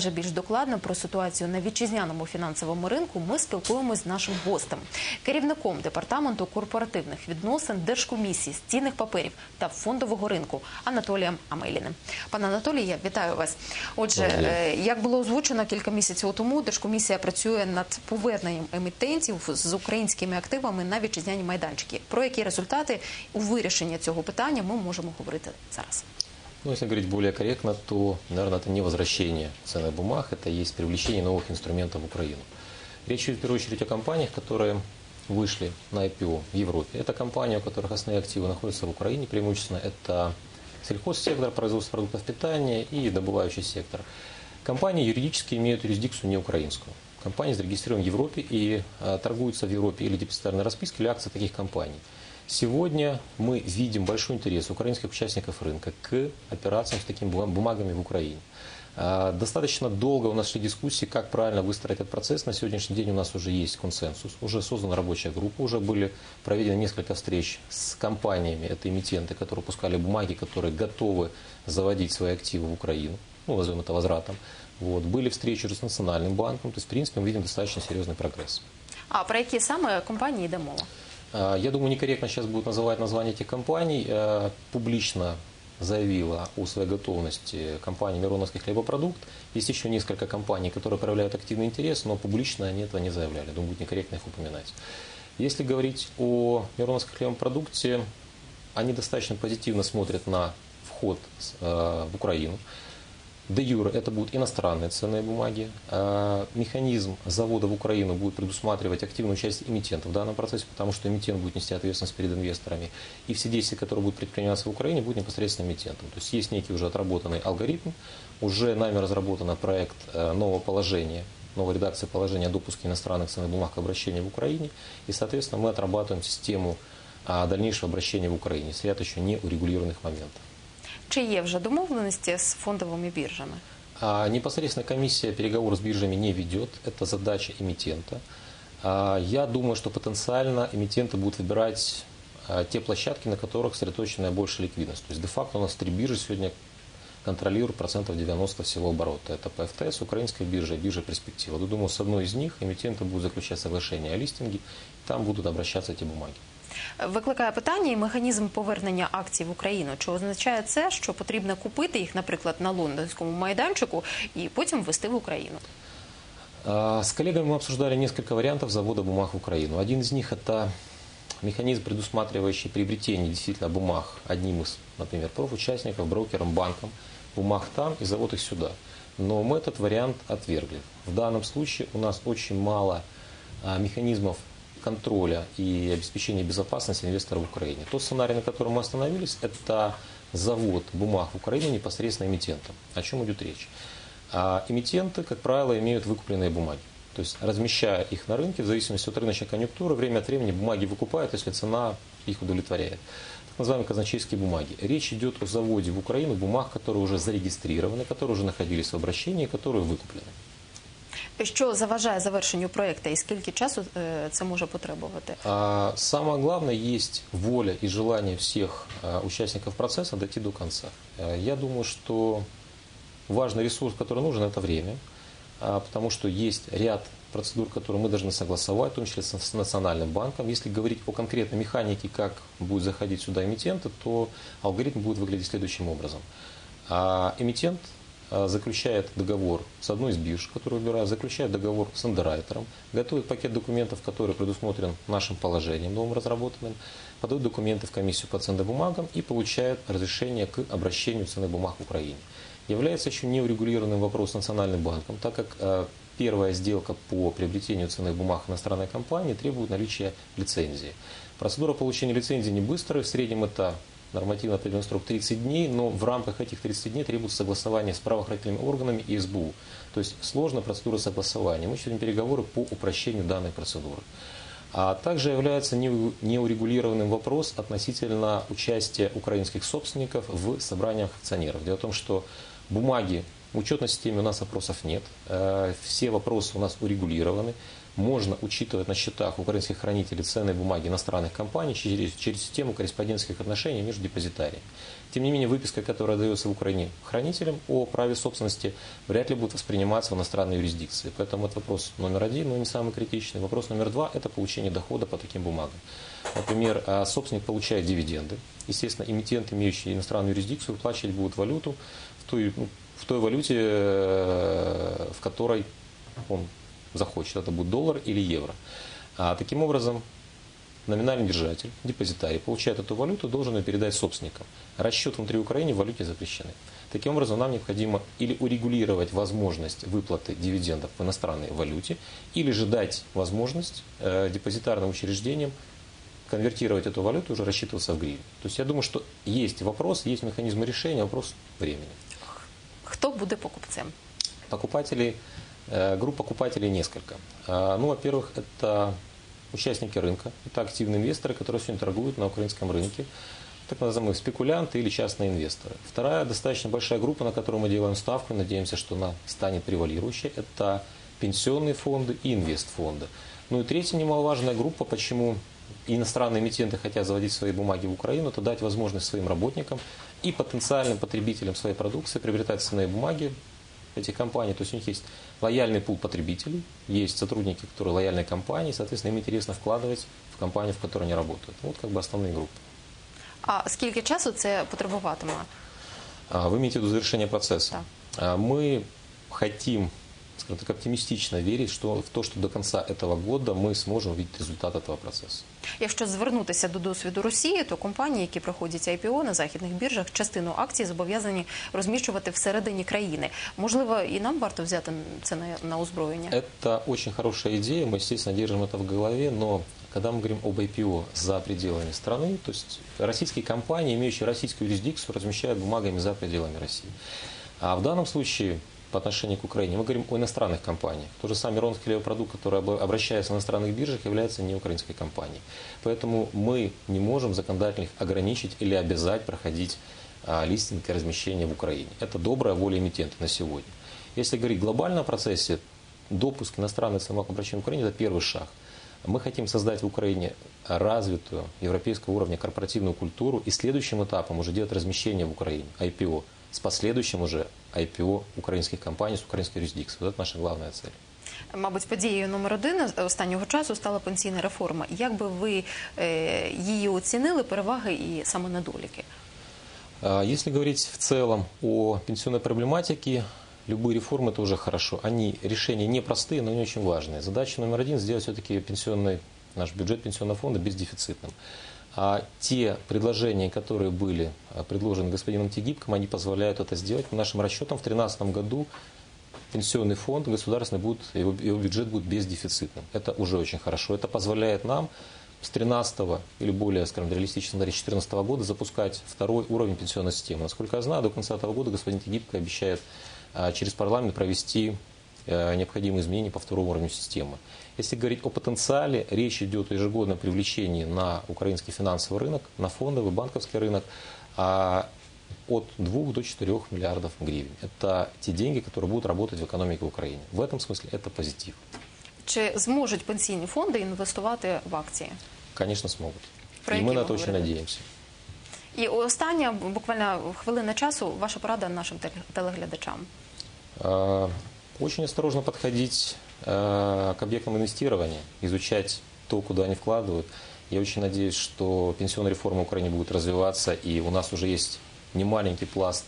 же більш докладно про ситуацію на вітчизняному фінансовому ринку ми спілкуємось з нашим гостем, керівником департаменту корпоративних відносин Держкомісії з цінних паперів та фондового ринку Анатолієм Амеліним. Пане Анатолій, я вітаю вас. Отже, е, як було озвучено кілька місяців тому, Держкомісія працює над поверненням емітентів з українськими активами на вітчизняні майданчики. Про які результати у вирішенні цього питання ми можемо говорити зараз. Ну, если говорить более корректно, то, наверное, это не возвращение ценных бумаг, это есть привлечение новых инструментов в Украину. Речь идет в первую очередь о компаниях, которые вышли на IPO в Европе. Это компании, у которых основные активы находятся в Украине, преимущественно это сельхозсектор, производство продуктов питания и добывающий сектор. Компании юридически имеют юрисдикцию не украинскую. Компании зарегистрированы в Европе и э, торгуются в Европе или депозитарной расписке, или акции таких компаний. Сегодня мы видим большой интерес украинских участников рынка к операциям с такими бума- бумагами в Украине. А, Достаточно долго у нас шли дискуссии, как правильно выстроить этот процесс. На сегодняшний день у нас уже есть консенсус, уже создана рабочая группа, уже были проведены несколько встреч с компаниями, это эмитенты, которые пускали бумаги, которые готовы заводить свои активы в Украину, ну, назовем это возвратом. Вот. Были встречи уже с Национальным банком, то есть, в принципе, мы видим достаточно серьезный прогресс. А про які саме компанії йде мова? А, Я думаю, некорректно сейчас будут называть названия этих компаний. Э, Публично заявила о своей готовности компания «Мироновский хлебопродукт». Есть еще несколько компаний, которые проявляют активный интерес, но публично они этого не заявляли. Думаю, будет некорректно их упоминать. Если говорить о «Мироновском хлебопродукте», они достаточно позитивно смотрят на вход э, в Украину. Де юре это будут иностранные ценные бумаги. А, Механизм завода в Украину будет предусматривать активное участие эмитента в данном процессе, потому что эмитент будет нести ответственность перед инвесторами. И все действия, которые будут предприниматься в Украине, будут непосредственно эмитентом. То есть есть некий уже отработанный алгоритм, уже нами разработан проект э, нового положения, новой редакции положения о допуске иностранных ценных бумаг к обращению в Украине. И, соответственно, мы отрабатываем систему а, дальнейшего обращения в Украине ряд еще не урегулированных моментов. Чи є вже домовленості з фондовими біржами? А, Непосредственно комиссия переговоры с биржами не ведет, это задача эмитента. А, Я думаю, что потенциально эмитенты будут выбирать а, те площадки, на которых сосредоточена большая ликвидность. То есть де-факто у нас три биржи сегодня контролируют процентов 90 всего оборота. Это ПФТС, украинская биржа и биржа Перспектива. Я думаю, с одной из них эмитенты будут заключать соглашение о листинге, там будут обращаться эти бумаги. Викликає питання і механізм повернення акцій в Україну. Чи означає це, що потрібно купити їх, наприклад, на лондонському майданчику і потім ввести в Україну? А, С коллегами мы обсуждали несколько вариантов завода бумаг в Украину. Один из них это механизм, предусматривающий приобретение действительно бумаг одним из, например, профучастников, брокером, банком, бумаг там и завод их сюда. Но мы этот вариант отвергли. В данном случае у нас очень мало а, механизмов контроля и обеспечения безопасности инвесторов в Украине. Тот сценарий, на котором мы остановились, это завод бумаг в Украине непосредственно эмитентом. О чем идет речь? А эмитенты, как правило, имеют выкупленные бумаги. То есть, размещая их на рынке, в зависимости от рыночной конъюнктуры, время от времени бумаги выкупают, если цена их удовлетворяет. Так называемые казначейские бумаги. Речь идет о заводе в Украину бумаг, которые уже зарегистрированы, которые уже находились в обращении, которые выкуплены. Що заважає завершенню проекту і скільки часу е, це може потребувати? А самое главное, есть воля и желание всех а, участников процесса дойти до конца. А, Я думаю, что важный ресурс, который нужен, это время, а, потому что есть ряд процедур, которые мы должны согласовать, в том числе с с Национальным банком. Если говорить о конкретной механике, как будет заходить сюда эмитенты, то алгоритм будет выглядеть следующим образом. А, Эмитент а, заключает договор с одной из бирж, которую выбирает, заключает договор с андеррайтером, готовит пакет документов, который предусмотрен нашим положением новым разработанным, подает документы в комиссию по ценным бумагам и получает разрешение к обращению ценных бумаг в Украине. Является еще неурегулированным вопрос Национальным банком, так как э, первая сделка по приобретению ценных бумаг иностранной компании требует наличия лицензии. Процедура получения лицензии не быстрая, в среднем это нормативно определенный срок 30 дней, но в рамках этих 30 дней требуется согласование с правоохранительными органами и СБУ. То есть сложная процедура согласования. Мы сегодня переговоры по упрощению данной процедуры. А также является неу- неурегулированным вопрос относительно участия украинских собственников в собраниях акционеров. Дело в том, что бумаги В учетной системе у нас вопросов нет. Э, Все вопросы у нас урегулированы. Можно учитывать на счетах украинских хранителей ценные бумаги иностранных компаний через, через систему корреспондентских отношений между депозитариями. Тем не менее, выписка, которая дается в Украине хранителям о праве собственности, вряд ли будет восприниматься в иностранной юрисдикции. Поэтому это вопрос номер один, но не самый критичный. Вопрос номер два – это получение дохода по таким бумагам. Например, а, собственник получает дивиденды. Естественно, эмитент, имеющий иностранную юрисдикцию, выплачивать будет валюту в той, ну, в той валюте, э, в которой он захочет. Это будет доллар или евро. А таким образом, номинальный держатель, депозитарий, получает эту валюту, должен ее передать собственникам. Расчет внутри Украины в валюте запрещены. Таким образом, нам необходимо или урегулировать возможность выплаты дивидендов в иностранной валюте, или же дать возможность э, депозитарным учреждениям конвертировать эту валюту и уже рассчитываться в гривне. То есть я думаю, что есть вопрос, есть механизмы решения, вопрос времени. Хто буде покупцем? Покупателей, групп покупателей несколько. А, Ну, во-первых, это участники рынка, это активные инвесторы, которые сегодня торгуют на украинском рынке, так называемые спекулянты или частные инвесторы. Вторая достаточно большая группа, на которую мы делаем ставку, надеемся, что она станет превалирующей, это пенсионные фонды и инвестфонды. Ну и третья немаловажная группа, почему иностранные эмитенты хотят заводить свои бумаги в Украину, это дать возможность своим работникам и потенциальным потребителям своей продукции приобретать ценные бумаги этих компаний. То есть у них есть лояльный пул потребителей, есть сотрудники, которые лояльные компании, соответственно, им интересно вкладывать в компанию, в которой они работают. Вот как бы основные группы. А скільки часу це потребуватиме? А, Вы имеете в виду завершение процесса? Да. А, Мы хотим, скажем так, оптимистично верить что в то, что до конца этого года мы сможем увидеть результат этого процесса. Якщо звернутися до досвіду Росії, то компанії, які проходять IPO на західних біржах, частину акцій зобов'язані розміщувати всередині країни. Можливо, і нам варто взяти це на, на озброєння. Это очень хорошая идея, мы, естественно, держим это в голове, но когда мы говорим об IPO за пределами страны, то есть российские компании, имеющие российскую юрисдикцию, размещают бумагами за пределами России. А в данном случае по отношению к Украине мы говорим о иностранных компаниях. То же самое Миронский левопродукт, который обращается на иностранных биржах, является не украинской компанией. Поэтому мы не можем законодательно их ограничить или обязать проходить а, листинг и размещение в Украине. Это добрая воля эмитента на сегодня. Если говорить в глобальном процессе, допуск иностранных ценных обращений в Украине – это первый шаг. Мы хотим создать в Украине развитую европейского уровня корпоративную культуру и следующим этапом уже делать размещение в Украине, IPO, с последующим уже IPO украинских компаний с украинской юрисдикцией. Вот это наша главная цель. Мабуть, подією номер один останнього часу стала пенсійна реформа. Як би ви е, її оцінили, переваги і саме недоліки? А, Если говорить в целом о пенсионной проблематике, любые реформы тоже хорошо. Они решения непростые, но не очень важные. Задача номер один – сделать все-таки пенсионный, наш бюджет пенсионного фонда бездефицитным. А те предложения, которые были а, предложены господином Тегибком, они позволяют это сделать. По нашим расчетам, в 2013 году пенсионный фонд государственный будет, его, его бюджет будет бездефицитным. Это уже очень хорошо. Это позволяет нам с 13 или более, скажем, реалистично говоря, 14 года запускать второй уровень пенсионной системы. Насколько я знаю, до конца этого года господин Тегибко обещает а, через парламент провести э, необходимые изменения по второму уровню системы. Если говорить о потенциале, речь идет о ежегодном привлечении на украинский финансовый рынок, на фондовый, банковский рынок а, от 2 до 4 миллиардов гривен. Это те деньги, которые будут работать в экономике Украины. В этом смысле это позитив. Чи зможуть пенсійні фонди інвестувати в акції? Конечно, смогут. Про И мы какие на вы это очень говорили? надеемся. І остання буквально хвилина часу. Ваша порада нашим теле- телеглядачам. очень осторожно подходить э, к объектам инвестирования, изучать то, куда они вкладывают. Я очень надеюсь, что пенсионная реформа в Украине будет развиваться, и у нас уже есть немаленький пласт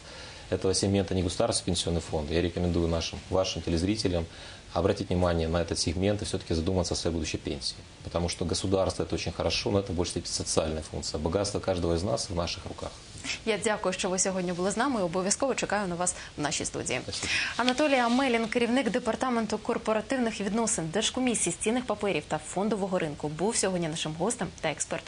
этого сегмента негосударственных пенсионных фондов. Я рекомендую нашим, вашим телезрителям обратить внимание на этот сегмент и все-таки задуматься о своей будущей пенсии. Потому что государство – это очень хорошо, но это в большей степени социальная функция. Богатство каждого из нас в наших руках. Я дякую, що ви сьогодні були з нами. і Обов'язково чекаю на вас в нашій студії. Анатолій Амелін, керівник департаменту корпоративних відносин Держкомісії з цінних паперів та фондового ринку, був сьогодні нашим гостем та експертом.